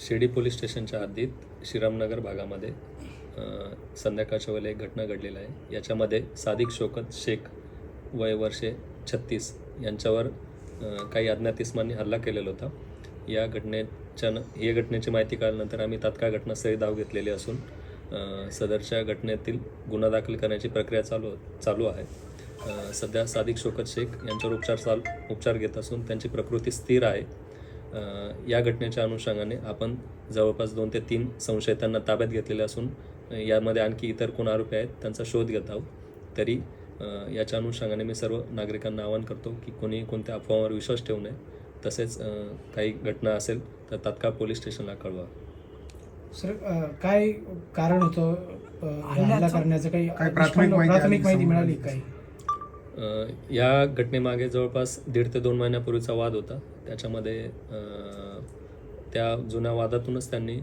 Shirdi police स्टेशनच्या हद्दीत श्रीरामनगर भागामध्ये संध्याकाळच्या वेळेला एक घटना घडलेली आहे. याच्यामध्ये सादिक शोकत शेख वय वर्षे छत्तीस यांच्यावर काही अज्ञात इस्मांनी हल्ला केलेला होता. या घटनेच्या या घटनेची माहिती कळल्यानंतर आम्ही तात्काळ घटनास्थळी धाव घेतलेली असून सदरच्या घटनेतील गुन्हा दाखल करण्याची प्रक्रिया चालू चालू आहे. सध्या सादिक शोकत शेख यांच्यावर उपचार चाल उपचार घेत असून त्यांची प्रकृती स्थिर आहे. या घटनेच्या अनुषंगाने आपण जवळपास दोन ते तीन संशयितांना ताब्यात घेतलेले असून यामध्ये आणखी इतर कोण आरोपी आहेत त्यांचा शोध घेत आहोत. तरी याच्या अनुषंगाने मी सर्व नागरिकांना आवाहन करतो की कोणी कोणत्या अफवावर विश्वास ठेवू नये. तसेच काही घटना असेल तर तात्काळ पोलीस स्टेशनला कळवा. सर अ, काय कारण होतं अ, हल्ला करण्याचं? काही काय प्राथमिक माहिती प्राथमिक माहिती समोर मिळाली आली? काही? अ, या घटनेमागे जवळपास दीड ते दोन महिन्यापूर्वीचा वाद होता. त्याच्यामध्ये अ, त्या जुन्या वादातूनच त्यांनी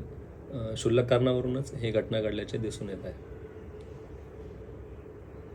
अ, क्षुल्लक कारणावरूनच ही घटना घडल्याचे दिसून येत आहे.